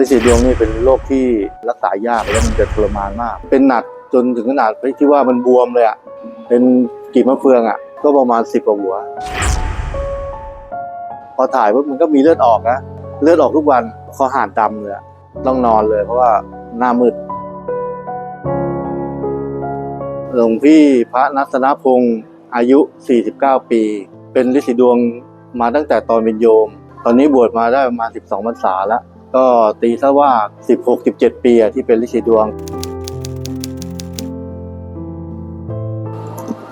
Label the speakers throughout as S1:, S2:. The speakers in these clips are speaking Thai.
S1: ฤทธิ์สีดวงนี่เป็นโรคที่รักษายากและมันจะทรมานมาก เป็นหนักจนถึงขนาดที่ว่ามันบวมเลยอะเป็นกีบมะเฟืองอะ ก็ประมาณสิบกว่าหัว พอถ่ายปุ๊บมันก็มีเลือดออกนะเลือดออกทุกวันคอหานดำเลยอะต้องนอนเลยเพราะว่าหน้ามืดหลวงพี่พระนัสนพงศ์อายุ 49 ปี เป็นฤทธิ์สีดวงมาตั้งแต่ตอนเป็นโยม ตอนนี้บวชมาได้ประมาณ 12พรรษาแล้ว ก็ตีซะว่า 16-17 ปีที่เป็นฤทธิ์สีดวง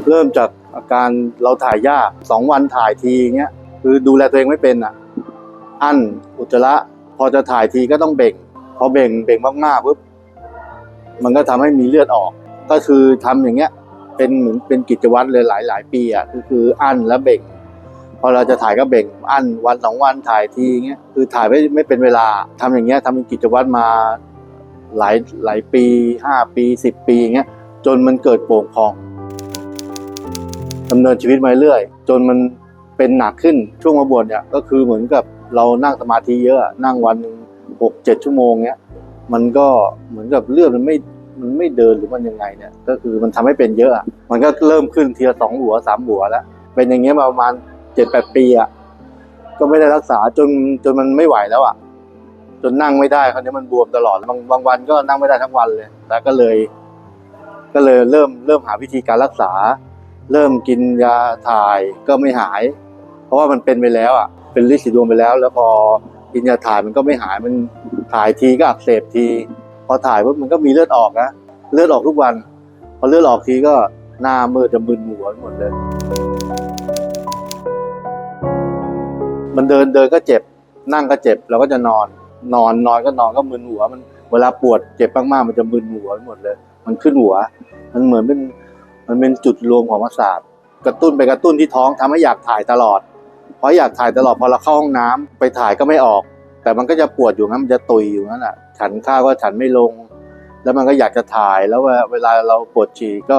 S1: เริ่มจากอาการเราถ่ายยากสองวันถ่ายทีเงี้ยคือดูแลตัวเองไม่เป็นอะ อั้นอุจจาระพอจะถ่ายทีก็ต้องเบ่ง พอเบ่งเบ่งมากๆปุ๊บมันก็ทำให้มีเลือดออก ก็คือทำอย่างเงี้ย เป็นเหมือนเป็นกิจวัตรเลยหลายหลายปีอะก็คืออั้นแล้วเบ่ง พอเราจะถ่ายก็เบ่งอั้นวันสองวันถ่ายทีเงี้ยคือถ่ายไม่ไม่เป็นเวลาทำอย่างเงี้ยทำเป็นกิจวัตรมาหลายหลายปีห้าปีสิบปีอย่างเงี้ยจนมันเกิดโป่งพองดำเนินชีวิตมาเรื่อย จนมันเป็นหนักขึ้นช่วงมาบวชเนี่ยก็คือเหมือนกับเรานั่งสมาธิเยอะนั่งวันหนึ่งหกเจ็ดชั่วโมงเนี้ยมันก็เหมือนกับเลือดมันไม่มันไม่เดินหรือมันยังไงเนี่ยก็คือมันทำให้เป็นเยอะอะ มันก็เริ่มขึ้นทีละสองหัวสามหัวแล้วเป็นอย่างเงี้ยมาประมาณ เจ็ดแปดปีอะก็ไม่ได้รักษาจนจนมันไม่ไหวแล้วอะ จนนั่งไม่ได้คราวนี้มันบวมตลอดบางบางวันก็นั่งไม่ได้ทั้งวันเลยแล้วก็เลย ก็เลยเริ่มเริ่มหาวิธีการรักษา เริ่มกินยาถ่ายก็ไม่หาย เพราะว่ามันเป็นไปแล้วอะเป็นลิสีดวงไปแล้ว แล้วพอกินยาถ่ายมันก็ไม่หายมันถ่ายทีก็อักเสบที พอถ่ายปุ๊บมันก็มีเลือดออกนะเลือดออกทุกวัน พอเลือดออกทีก็หน้ามืดจะมึนหัวหมดเลย มันเดินเดินก็เจ็บ นั่งก็เจ็บเราก็จะนอน นอนนอนก็นอนก็มึนหัวมันเวลาปวดเจ็บมากๆมันจะมึนหัวไปหมดเลย มันขึ้นหัว มันเหมือนเป็นมันเป็นจุดรวมของประสาทกระตุ้นไปกระตุ้นที่ท้องทำให้อยากถ่ายตลอดเพราะอยากถ่ายตลอดพอเราเข้าห้องน้ำไปถ่ายก็ไม่ออก แต่มันก็จะปวดอยู่งั้นมันจะตุยอยู่นั่นแหะฉันข้าวก็ฉันไม่ลง แล้วมันก็อยากจะถ่ายแล้วเวลาเราปวดฉี่ก็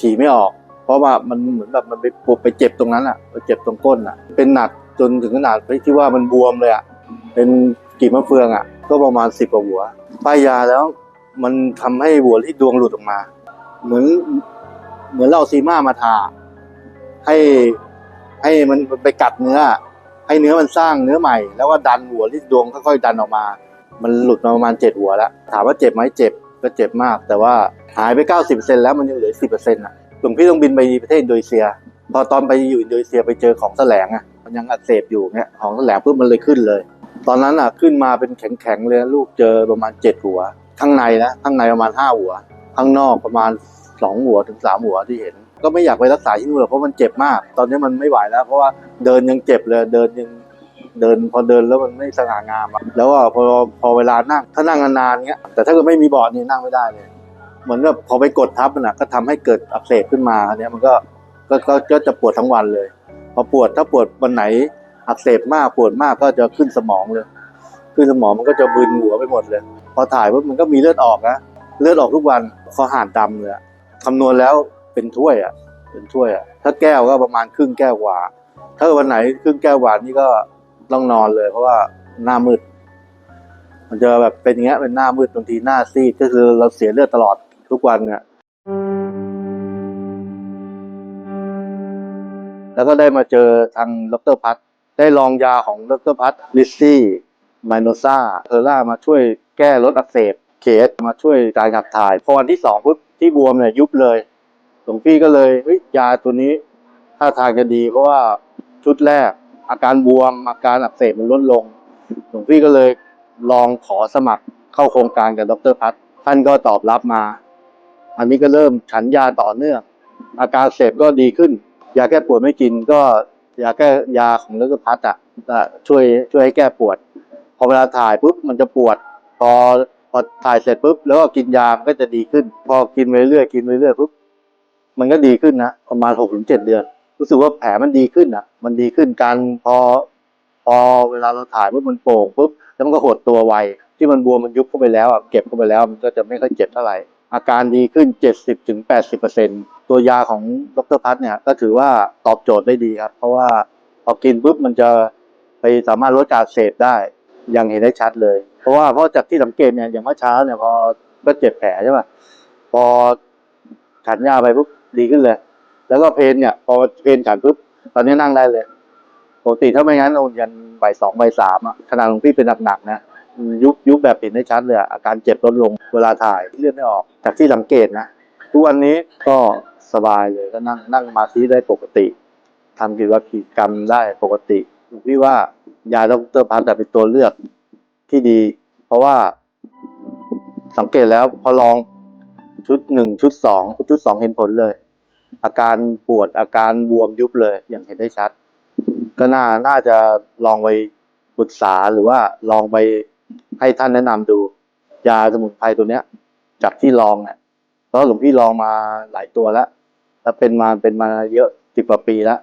S1: ฉี่ไม่ออก เพราะว่ามันเหมือนแบบมันไปปวดไปเจ็บตรงนั้นอะไปเจ็บตรงก้นอะ เป็นหนัก จนถึงขนาดที่ว่ามันบวมเลยอะเป็นกีบมะเฟืองอะ ก็ประมาณสิบกว่าหัวป้ายยาแล้วมันทำให้หัวที่ดวงหลุดออกมา เหมือนเหมือนเราเอาซีมามาทา ให้ให้มันไปกัดเนื้อ ให้เนื้อมันสร้างเนื้อใหม่ แล้วก็ดันหัวที่ดวงค่อยๆดันออกมา มันหลุดมาประมาณเจ็ดหัวแล้ว ถามว่าเจ็บไหมเจ็บก็เจ็บมาก แต่ว่าหายไปเก้าสิบเซนแล้วมันยังเหลือสิบเปอร์เซ็นต์อะหลวงพี่ต้องบินไปประเทศอินโดนีเซีย พอตอนไปอยู่อินโดนีเซียไปเจอของแสลงอะ มันยังอักเสบอยู่เงี้ยของแสลงปุ๊บมันเลยขึ้นเลย ตอนนั้นอะขึ้นมาเป็นแข็งๆเลยลูกเจอประมาณเจ็ดหัว ข้างในนะข้างในประมาณห้าหัว ข้างนอกประมาณสองหัวถึงสามหัวที่เห็น ก็ไม่อยากไปรักษาที่นู่นหรอกเพราะมันเจ็บมาก ตอนนี้มันไม่ไหวแล้ว เพราะว่าเดินยังเจ็บเลยเดินยังเดินพอเดินแล้วมันไม่สง่างามแล้วก็พอพอเวลานั่งถ้านั่งนานๆเงี้ยแต่ถ้าเกิดไม่มีเบาะนี่นั่งไม่ได้เลยเหมือนแบบพอไปกดทับมันอะก็ทำให้เกิดอักเสบขึ้นมาเนี้ยมันก็ก็ก็จะปวดทั้งวันเลย พอปวดถ้าปวดวันไหนอักเสบมากปวดมากก็จะขึ้นสมองเลย ขึ้นสมองมันก็จะบึนหัวไปหมดเลย พอถ่ายปุ๊บมันก็มีเลือดออกนะเลือดออกทุกวันคอหานดำเลยคำนวณแล้วเป็นถ้วยอะ เป็นถ้วยอะ ถ้าแก้วก็ประมาณครึ่งแก้วกว่า ถ้าวันไหนครึ่งแก้วหวานนี่ก็ต้องนอนเลย เพราะว่าหน้ามืด มันจะแบบเป็นอย่างเงี้ยเป็นหน้ามืดบางทีหน้าซีดก็คือเราเสียเลือดตลอดทุกวันเนี่ แล้วก็ได้มาเจอทางดรพัฒน์ได้ลองยาของดรพัฒน์ลิซซี่ไมโนซาเทอร่ามาช่วยแก้ลดอักเสบเคสมาช่วยการขับถ่าย พอวันที่สองปุ๊บที่บวมเนี่ยยุบเลยหลวงพี่ก็เลยเฮ้ยยาตัวนี้ถ้าทางจะดี เพราะว่าชุดแรก อาการบวมอาการอักเสบมันลดลงหลวงพี่ก็เลยลองขอสมัครเข้าโครงการกับดรพัฒน์ท่านก็ตอบรับมา อันนี้ก็เริ่มฉันยาต่อเนื่อง อาการเสบก็ดีขึ้น ยาแก้ปวดไม่กินก็ยาแก้ยาของเลือดพัฒน์อะช่วยช่วยให้แก้ปวด พอเวลาถ่ายปุ๊บมันจะปวด พอพอถ่ายเสร็จปุ๊บแล้วก็กินยามันก็จะดีขึ้น พอกินไปเรื่อยกินไปเรื่อยปุ๊บมันก็ดีขึ้นนะประมาณหกถึงเจ็ดเดือน รู้สึกว่าแผลมันดีขึ้นอะ มันดีขึ้นการพอ พอเวลาเราถ่ายปุ๊บมันโป่งปุ๊บแล้วมันก็หดตัวไวที่มันบวมมันยุบเข้าไปแล้วอะเก็บเข้าไปแล้ว มันก็จะไม่ค่อยเจ็บเท่าไหร่อาการดีขึ้นเจ็ดสิบถึงแปดสิบเปอร์เซ็นตั ตัวยาของดรพัฒเนี่ยก็ถือว่าตอบโจทย์ได้ดีครับ เพราะว่าพอกินปุ๊บมันจะไปสามารถลดการเสพได้อยังเห็นได้ชัดเลย เพราะว่าเพราะจากที่สังเกตเนี่ยอย่างเมื่อเช้าเนี่ยพอก็เจ็บแผลใช่ป่ะพอฉันยาไปปุ๊บดีขึ้นเลย แล้วก็เพนเนี่ย พอเพนฉันปุ๊บตอนนี้นั่งได้เลยปกติถ้าไม่งั้นโอนยันบ่ายสองบ่ายสามอะขนาดหลวงพี่เป็นหนักๆนะยุบยุบแบบเห็นได้ชัดเลยอะอาการเจ็บลดลงเวลาถ่ายเลือดไม่ออก จากที่สังเกตนะทุกวันนี้ก็ สบายเลยก็นั่งนั่งมาที่ได้ปกติทำกิจวัตรกิจกรรมได้ปกติหลวงพี่ว่ายาดรพัฒน์เป็นตัวเลือกที่ดี เพราะว่าสังเกตแล้วพอลองชุดหนึ่งชุดสองชุดสองเห็นผลเลย อาการปวดอาการบวมยุบเลยอย่างเห็นได้ชัด ก็น่าน่าจะลองไปปรึกษาหรือว่าลองไปให้ท่านแนะนำดู ยาสมุนไพรตัวเนี้ย จากที่ลองเนี่ย ราะหลวงพี่ลองมาหลายตัวแล้วแล้วเป็นมาเป็นมาเยอะสิบกว่าปีแล้ว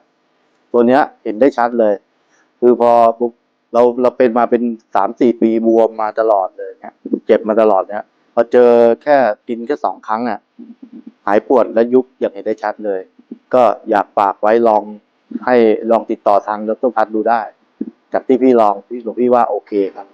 S1: ตัวเนี้ยเห็นได้ชัดเลย คือพอปุ๊บเราเราเป็นมาเป็นสามสี่ปีบวมมาตลอดเลยเนี่ยเจ็บมาตลอดเนี่ยพอเจอแค่กินแค่สองครั้งอะหายปวดและยุบอย่างเห็นได้ชัดเลย ก็อยากฝากไว้ลองให้ลองติดต่อทางดรพัฒน์ดูได้ จากที่พี่ลองพี่หลวงพี่ว่าโอเคครับ